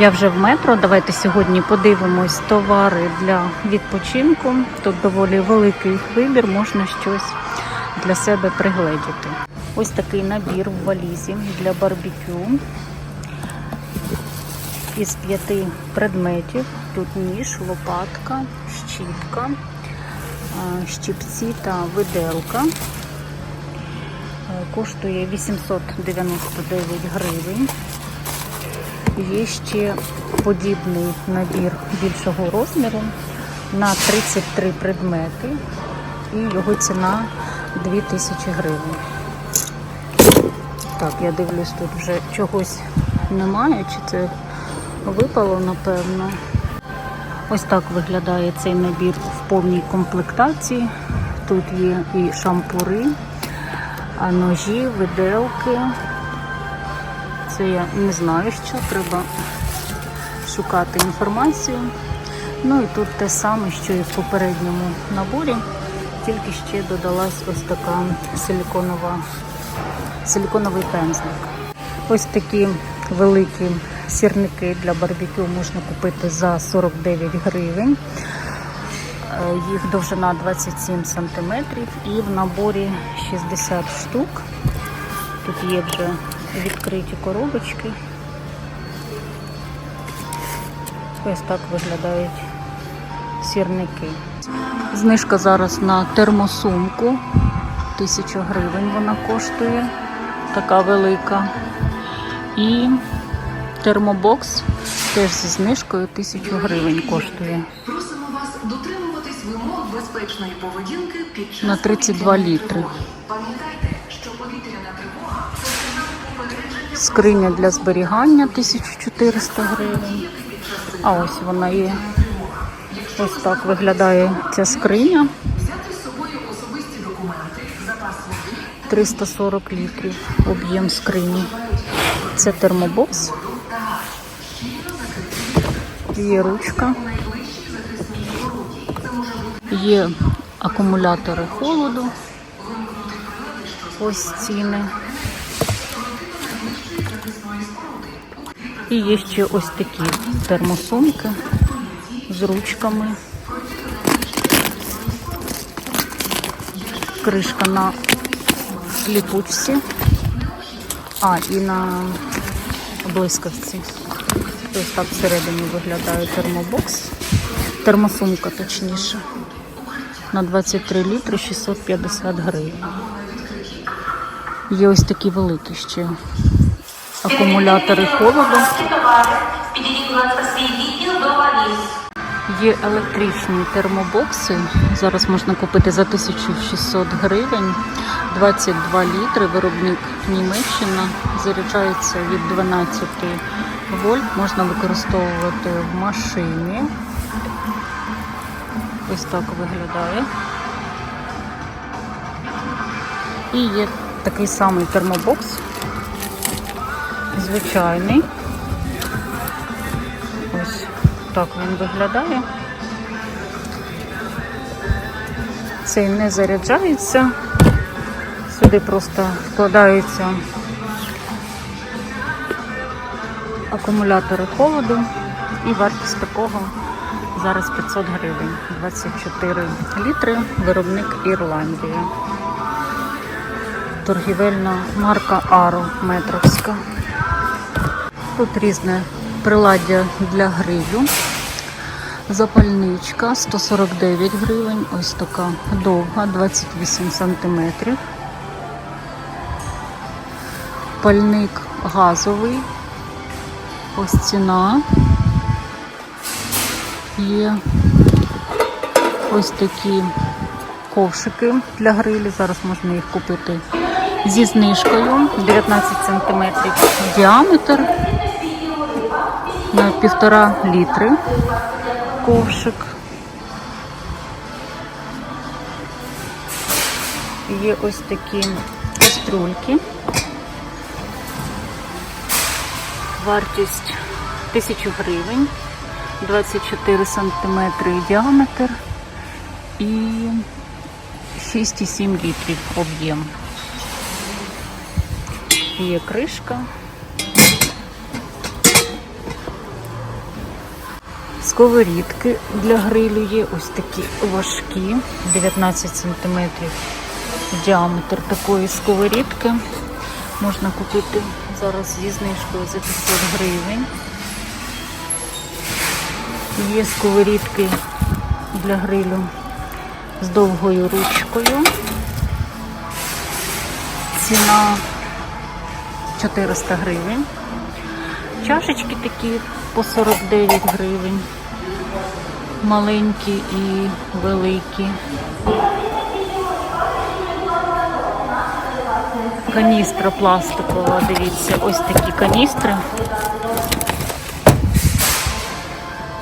Я вже в метро. Давайте сьогодні подивимось товари для відпочинку. Тут доволі великий вибір, можна щось для себе пригледіти. Ось такий набір в валізі для барбекю із п'яти предметів. Тут ніж, лопатка, щітка, а, щипці та виделка. Е, Коштує 899 гривень. Є ще подібний набір більшого розміру на 33 предмети, і його ціна 2000 гривень. Так, я дивлюсь, тут вже чогось немає, чи це випало, напевно. Ось так виглядає цей набір в повній комплектації. Тут є і шампури, ножі, виделки. Це я не знаю, що треба шукати інформацію. Ну і тут те саме, що і в попередньому наборі, тільки ще додалась ось така силіконова, силіконовий пензлик. Ось такі великі сірники для барбекю можна купити за 49 гривень. Е, Їх довжина 27 см і в наборі 60 штук. Тут є вже відкриті коробочки. Ось так виглядають сірники. Знижка зараз на термосумку. Тисячу гривень вона коштує. Така велика. І термобокс теж зі знижкою тисячу гривень коштує. Просимо вас дотримуватись вимог безпечної поведінки під час На 32 літри. Пам'ятайте, що повітряна Скриня для зберігання 1400 гривень. А ось вона є. Ось так виглядає ця скриня. взяти з собою особисті документи, 340 літрів об'єм скрині. Це термобокс. Є ручка. Є акумулятори холоду. Ось ціни. І є ще ось такі термосумки з ручками. Кришка на ліпучці. А, і на блискавці. Ось так всередині виглядає термобокс. Термосумка точніше. На 23 літри 650 гривень. Є ось такі великі ще акумулятори холоду. Є електричні термобокси. Зараз можна купити за 1600 гривень. 22 літри. Виробник Німеччина. Заряджається від 12 вольт. Можна використовувати в машині. Ось так виглядає. І є такий самий термобокс. Звичайний. Ось так він виглядає. Цей не заряджається. Сюди просто вкладаються акумулятори холоду і вартість такого зараз 500 гривень. 24 літри, виробник Ірландія. Торгівельна марка Аро Метровська. Тут різне приладдя для грилю. Запальничка 149 гривень. Ось така довга, 28 сантиметрів. Пальник газовий. Ось ціна. Є ось такі ковшики для грилю. Зараз можна їх купити зі знижкою 19 см діаметр на півтора літри ковшик. Є ось такі каструльки. Вартість 1000 гривень, 24 сантиметри діаметр і 6,7 літрів об'єм. Є кришка. Сковорідки для грилю є ось такі важкі, 19 см діаметр такої сковорідки. Можна купити зараз зі знижкою за 500 гривень. Є сковорідки для грилю з довгою ручкою. Ціна 400 гривень. Чашечки такі по 49 гривень. Маленькі і великі. Каністра пластикова, дивіться, ось такі каністри.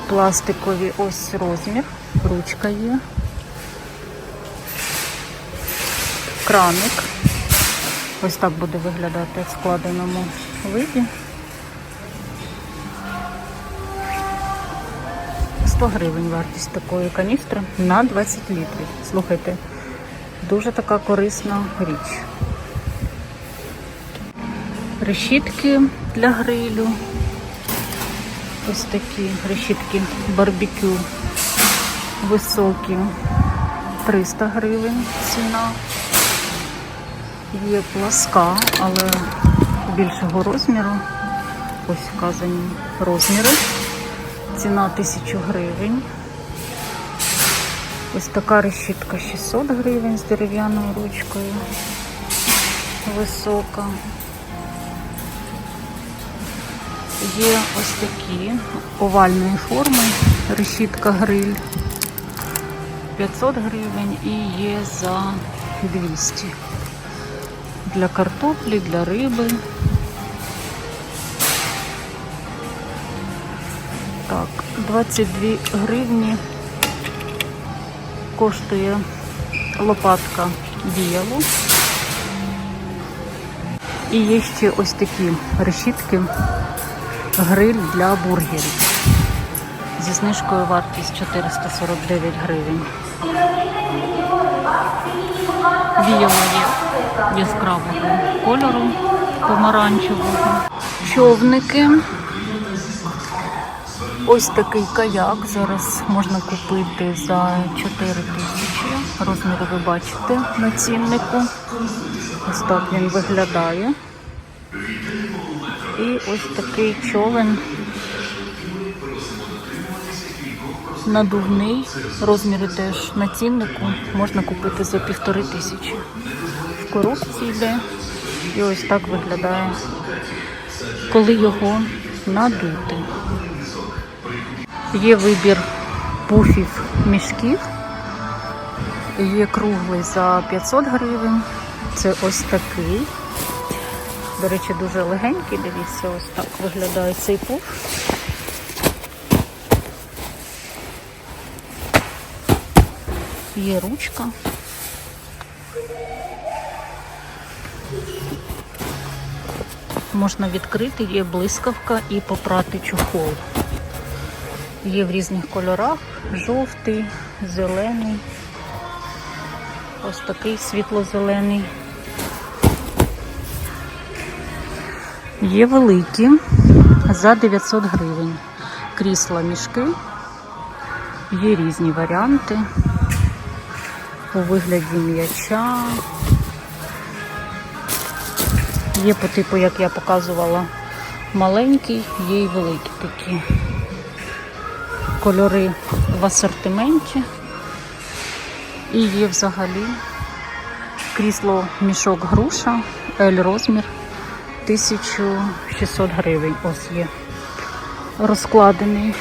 Пластикові ось розмір, ручка є. Краник. Ось так буде виглядати в складеному виді. 100 гривень вартість такої каністри на 20 літрів. Слухайте, дуже така корисна річ. Решітки для грилю. Ось такі решітки барбекю високі. 300 гривень ціна. Є пласка, але більшого розміру. Ось вказані розміри. Ціна 1000 гривень. Ось така решітка 600 гривень з дерев'яною ручкою. Висока. Є ось такі овальної форми, решітка гриль 500 гривень і є за 200 для картоплі, для риби. 22 гривні коштує лопатка діяло. І є ще ось такі решітки гриль для бургерів. Зі знижкою вартість 449 гривень. Віяло є яскравого кольору помаранчевого. Човники. Ось такий каяк зараз можна купити за 4 тисячі. Розміри ви бачите на ціннику. Ось так він виглядає. І ось такий човен надувний. Розміри теж на ціннику можна купити за півтори тисячі. В коробці йде. І ось так виглядає, коли його надути. Є вибір пуфів мішків. Є круглий за 500 гривень. Це ось такий. До речі, дуже легенький, дивіться, ось так виглядає цей пуф. Є ручка. Можна відкрити, є блискавка і попрати чохол. Є в різних кольорах: жовтий, зелений, ось такий світло-зелений. Є великі за 900 гривень. Крісла мішки. Є різні варіанти. У вигляді м'яча. Є по типу, як я показувала, маленький, є і великі такі. Кольори в асортименті. І є взагалі крісло мішок груша, L розмір. 1600 гривень. Ось є розкладений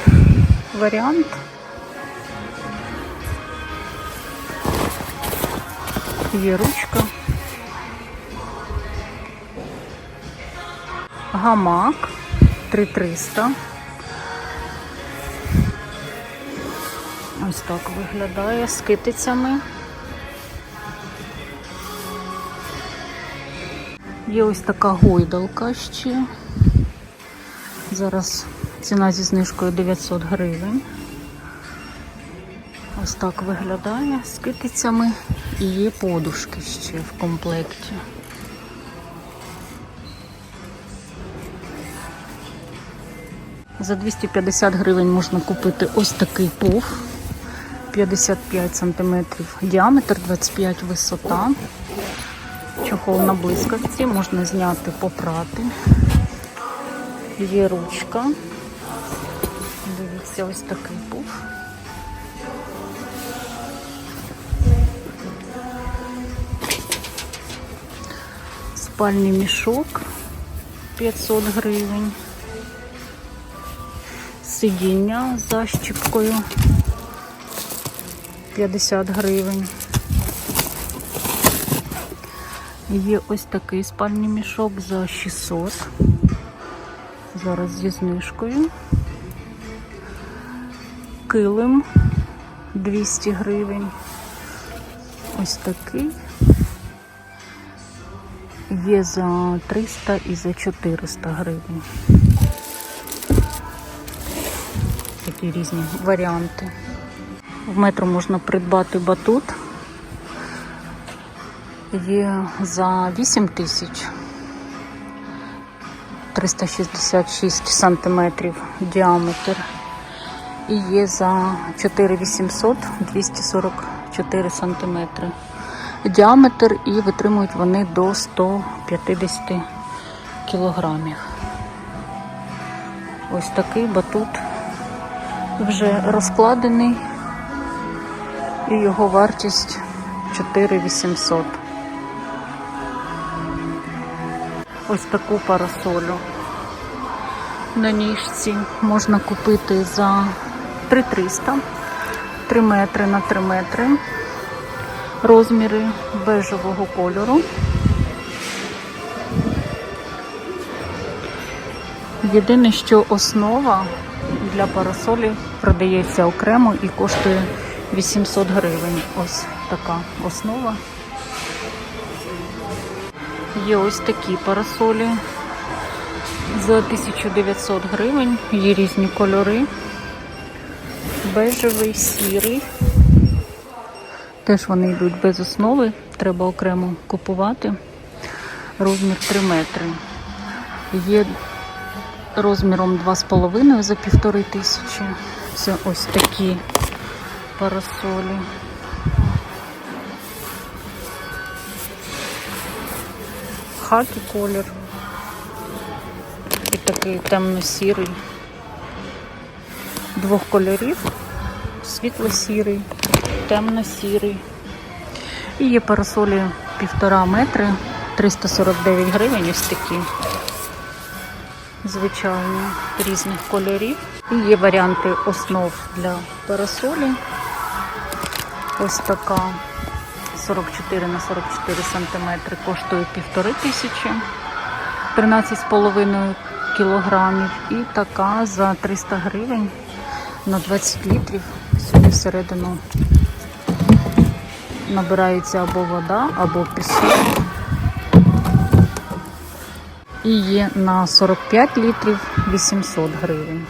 варіант. Є ручка. Гамак 3300. Так виглядає з китицями. Є ось така гойдалка ще. Зараз ціна зі знижкою 900 гривень. Ось так виглядає з китицями. І є подушки ще в комплекті. За 250 гривень можна купити ось такий пуф. 55 см діаметр, 25 висота. Чохол на блискавці, можна зняти, попрати. Є ручка. Дивіться, ось такий пуф. Спальний мішок 500 гривень. Сидіння з защіпкою 50 гривень. Є ось такий спальний мішок за 600. Зараз зі знижкою. Килим 200 гривень. Ось такий. Є за 300 і за 400 гривень. Такі різні варіанти. В метро можна придбати батут. Є за 8 тисяч 366 сантиметрів діаметр. І є за 4800 244 сантиметри діаметр і витримують вони до 150 кілограмів. Ось такий батут вже розкладений і його вартість 4800. Ось таку парасолю на ніжці можна купити за 3300, 3 метри на 3 метри розміри бежевого кольору. Єдине, що основа для парасолі продається окремо і коштує 800 гривень. Ось така основа. Є ось такі парасолі за 1900 гривень. Є різні кольори. Бежевий, сірий. Теж вони йдуть без основи, треба окремо купувати. Розмір 3 метри. Є розміром 2,5 за півтори тисячі. Це ось такі парасолі. Хакі колір. І такий темно-сірий. Двох кольорів. Світло-сірий темно-сірий. І є парасолі півтора метри, 349 гривень, ось такі звичайні різних кольорів. І є варіанти основ для парасолі. Ось така 44 на 44 сантиметри коштує півтори тисячі, 13,5 кілограмів. І така за 300 гривень на 20 літрів. Сюди всередину набирається або вода, або пісок. І є на 45 літрів 800 гривень.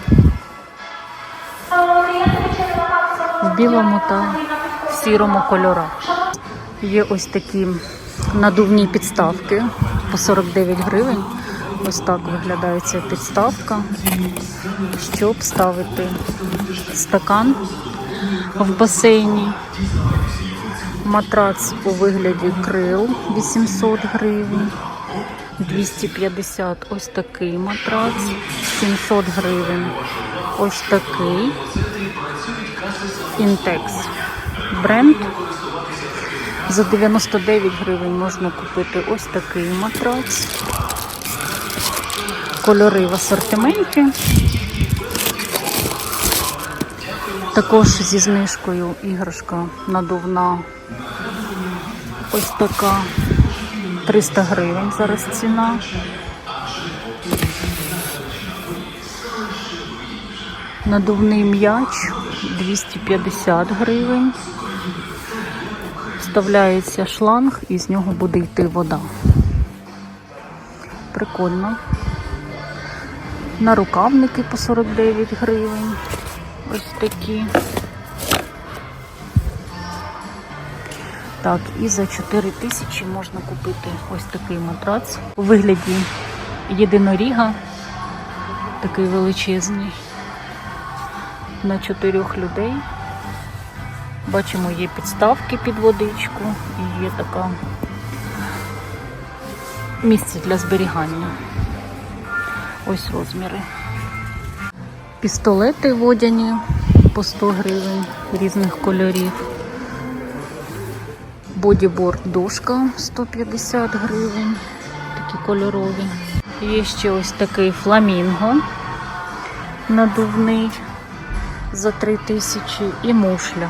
В білому та сірому кольорах. Є ось такі надувні підставки по 49 гривень. Ось так виглядає ця підставка, щоб ставити стакан в басейні. Матрац у вигляді крил 800 гривень. 250 ось такий матрац, 700 гривень. Ось такий. Інтекс бренд. За 99 гривень можна купити ось такий матрац. Кольори в асортименті. Також зі знижкою іграшка надувна. Ось така 300 гривень зараз ціна. Надувний м'яч 250 гривень. Вставляється шланг і з нього буде йти вода. Прикольно. Нарукавники по 49 гривень. Ось такі. Так, і за 4 тисячі можна купити ось такий матрац у вигляді єдиноріга. Такий величезний. На чотирьох людей. Бачимо, є підставки під водичку і є така місце для зберігання. Ось розміри. Пістолети водяні по 100 гривень різних кольорів. Бодіборд дошка 150 гривень, такі кольорові. Є ще ось такий фламінго надувний за 3000 і мушля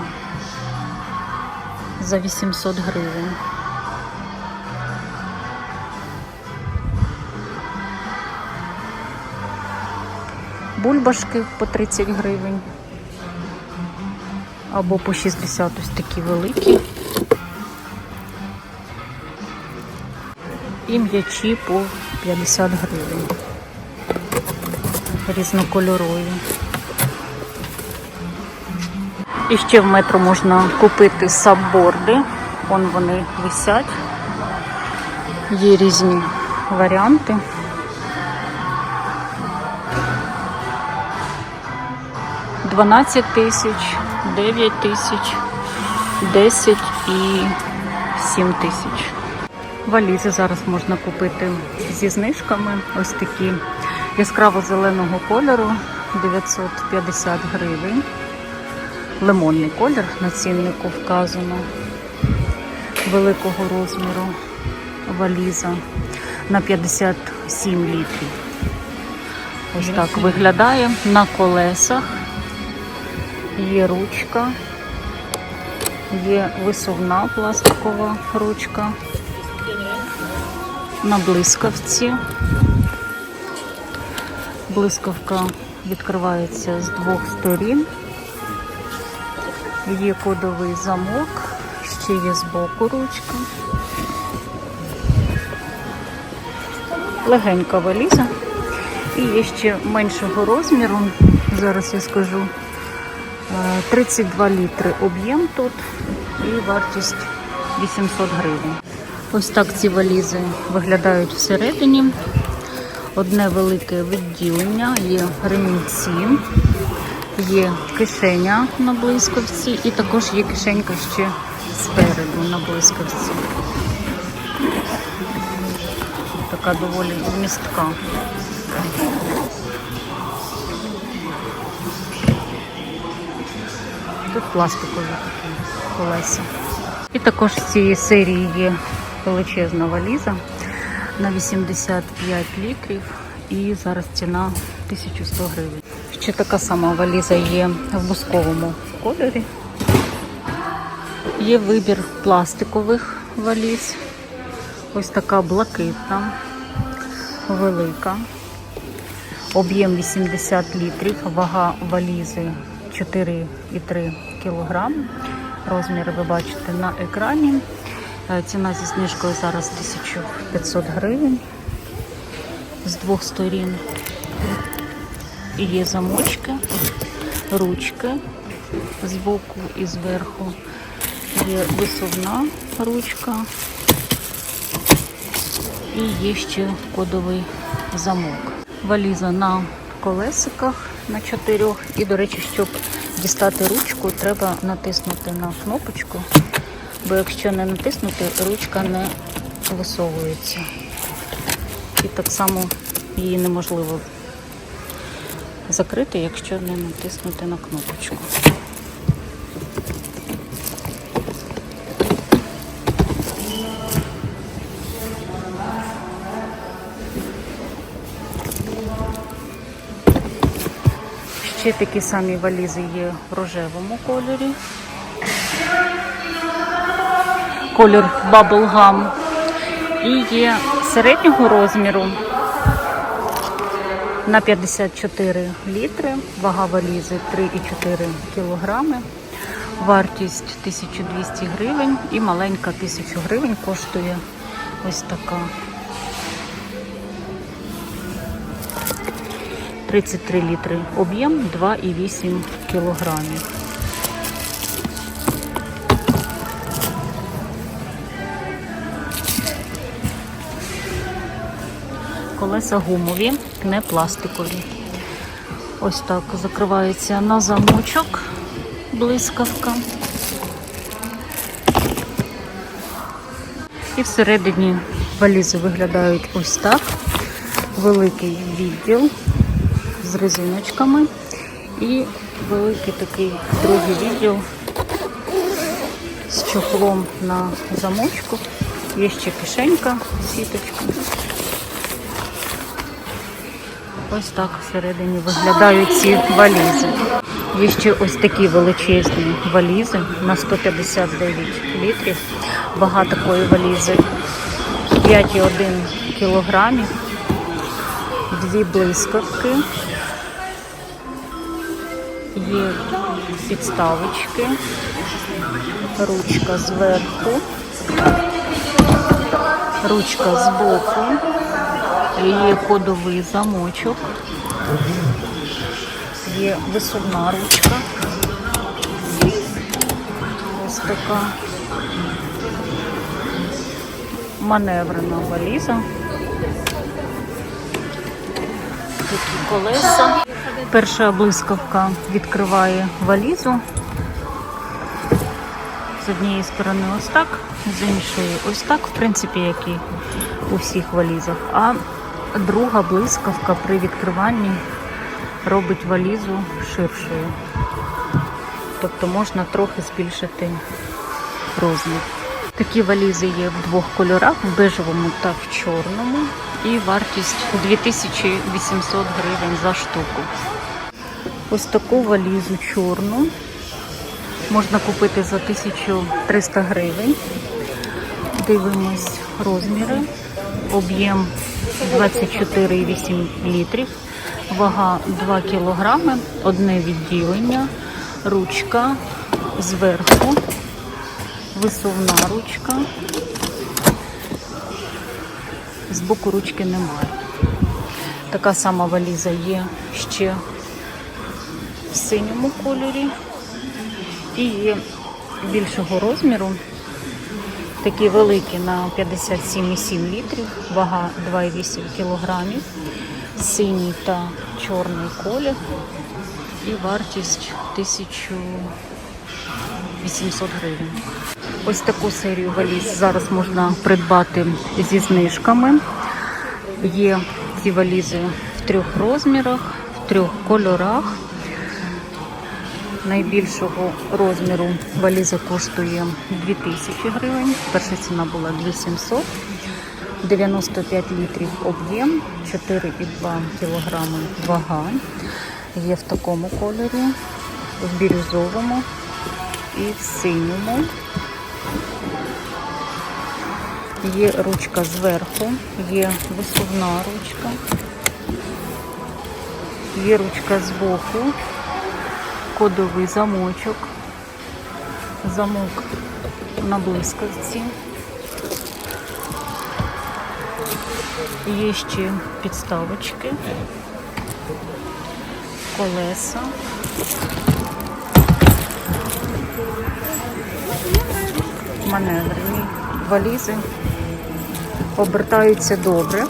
за 800 гривень. Бульбашки по 30 гривень. Або по 60 ось такі великі. І м'ячі по 50 гривень. Різнокольорові. І ще в метро можна купити сабборди. Вон вони висять. Є різні варіанти. Дванадцять тисяч, дев'ять тисяч, десять і сім тисяч. Валізи зараз можна купити зі знижками. Ось такі яскраво-зеленого кольору 950 гривень. Лимонний колір на ціннику вказано. Великого розміру валіза на 57 літрів. Ось так виглядає на колесах. Є ручка, є висувна пластикова ручка на блискавці. Блискавка відкривається з двох сторін. Є кодовий замок, ще є збоку ручка. Легенька валіза. І є ще меншого розміру, зараз я скажу. Е, 32 літри об'єм тут і вартість 800 гривень. Ось так ці валізи виглядають всередині. Одне велике відділення, є ремінці, є кишеня на блискавці і також є кишенька ще спереду на блискавці. Така доволі вмістка. Тут пластикові такі колеса. І також з цієї серії є величезна валіза на 85 літрів і зараз ціна 1100 гривень. Ще така сама валіза є в бусковому кольорі. Є вибір пластикових валіз. Ось така блакитна, велика. Об'єм 80 літрів, вага валізи 4,3 кг. Розміри ви бачите на екрані. Е, Ціна зі знижкою зараз 1500 гривень з двох сторін. І є замочки, ручки з боку і зверху. Є висувна ручка і є ще кодовий замок. Валіза на колесиках на чотирьох. І, до речі, щоб дістати ручку, треба натиснути на кнопочку, бо якщо не натиснути, ручка не висовується. І так само її неможливо закрити, якщо не натиснути на кнопочку. Ще такі самі валізи є в рожевому кольорі. Колір Bubblegum. І є середнього розміру на 54 літри, вага валізи 3,4 кілограми, вартість 1200 гривень і маленька 1000 гривень коштує ось така. 33 літри об'єм, 2,8 кілограмів. Колеса гумові, не пластикові. Ось так закривається на замочок блискавка. І всередині валізи виглядають ось так. Великий відділ з резиночками і великий такий другий відділ з чохлом на замочку. Є ще кишенька, сіточка. Ось так всередині виглядають ці валізи. Є ще ось такі величезні валізи на 159 літрів. Вага такої валізи 5,1 кілограмів. Дві блискавки. Є підставочки, ручка зверху, ручка збоку, є кодовий замочок, є висувна ручка. Ось така маневрена валіза. Такі колеса. Перша блискавка відкриває валізу. З однієї сторони ось так, з іншої ось так, в принципі, як і у всіх валізах. А друга блискавка при відкриванні робить валізу ширшою. Тобто можна трохи збільшити розмір. Такі валізи є в двох кольорах, в бежевому та в чорному. І вартість 2800 гривень за штуку. Ось таку валізу чорну можна купити за 1300 гривень. Дивимось розміри. Об'єм 24,8 літрів, вага 2 кілограми, одне відділення, ручка зверху, висувна ручка. З боку ручки немає. Така сама валіза є ще в синьому кольорі і є більшого розміру. Такі великі на 57,7 літрів, вага 2,8 кілограмів, синій та чорний колір і вартість 1800 гривень. Ось таку серію валіз зараз можна придбати зі знижками. Є ці валізи в трьох розмірах, в трьох кольорах. Найбільшого розміру валіза коштує 2000 гривень. Перша ціна була 2700. 95 літрів об'єм, 4,2 кілограми вага. Є в такому кольорі, в бірюзовому і в синьому. Є ручка зверху, є висувна ручка, є ручка збоку, кодовий замочок, замок на блискавці. Є ще підставочки, колеса. Маневрені валізи обертаються добре.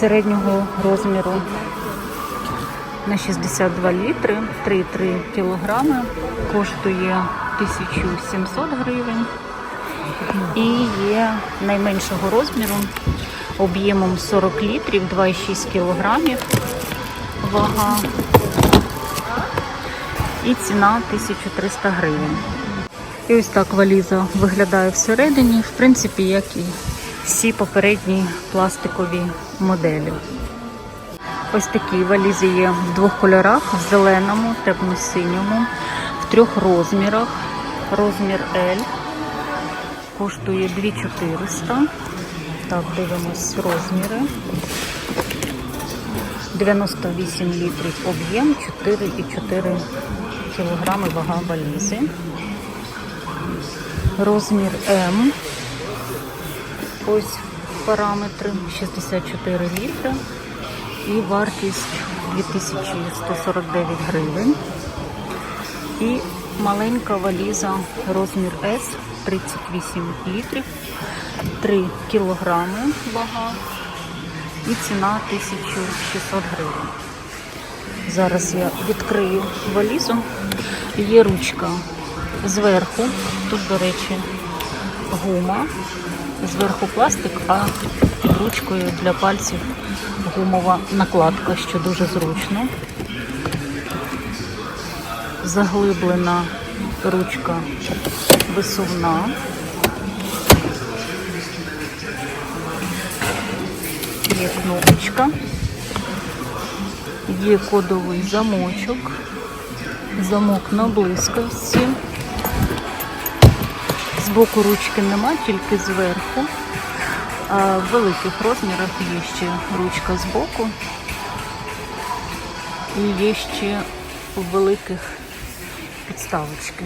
Середнього розміру на 62 літри, 3,3 кілограми, коштує 1700 гривень. І є найменшого розміру об'ємом 40 літрів, 2,6 кілограмів вага і ціна 1300 гривень. І ось так валіза виглядає всередині, в принципі, як і всі попередні пластикові моделі. Ось такі валізи є в двох кольорах: в зеленому, темно-синьому, в трьох розмірах. Розмір L коштує 2400. Так, дивимось розміри. 98 літрів об'єм, 4,4 кілограми вага валізи. Розмір М. Ось параметри 64 літри і вартість 2149 гривень. І маленька валіза розмір С 38 літрів 3 кілограми вага і ціна 1600 гривень. Зараз я відкрию валізу. Є ручка зверху. Тут, до речі, гума. Зверху пластик, а під ручкою для пальців гумова накладка, що дуже зручно. Заглиблена ручка висувна. Є кнопочка. Є кодовий замочок. Замок на блискавці. З боку ручки нема, тільки зверху. А в великих розмірах є ще ручка з боку. І є ще у великих підставочки.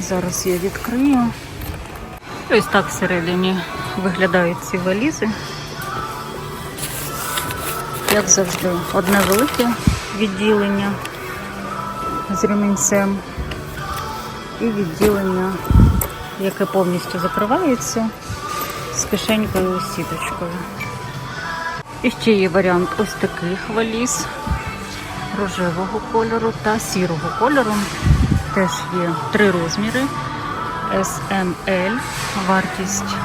Зараз я відкрию. Ось так всередині виглядають ці валізи. Як завжди, одне велике відділення з ремінцем і відділення, яке повністю закривається з кишенькою сіточкою. І ще є варіант ось таких валіз рожевого кольору та сірого кольору. Теж є три розміри. SML, вартість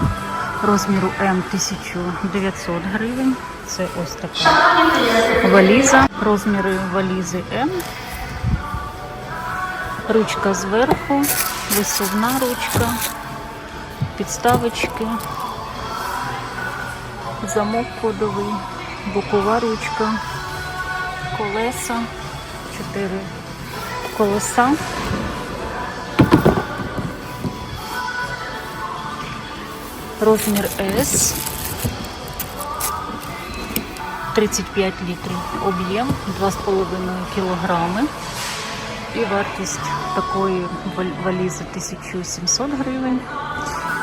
розміру М 1900 гривень. Це ось така валіза. Розміри валізи М. Ручка зверху, висувна ручка, підставочки, замок кодовий, бокова ручка, колеса, чотири колеса. Розмір S. 35 літрів об'єм, 2,5 кілограми. І вартість такої валізи 1700 гривень.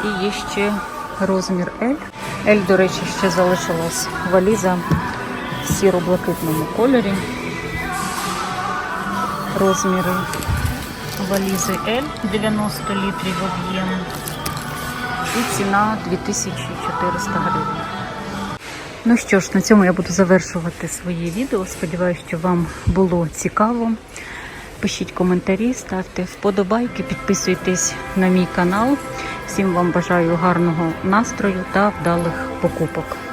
І є ще розмір L. L, до речі, ще залишилась валіза в сіро-блакитному кольорі. Розміри валізи L 90 літрів об'єм. І ціна 2400 гривень. Ну що ж, на цьому я буду завершувати своє відео. Сподіваюся, що вам було цікаво. Пишіть коментарі, ставте вподобайки, підписуйтесь на мій канал. Всім вам бажаю гарного настрою та вдалих покупок.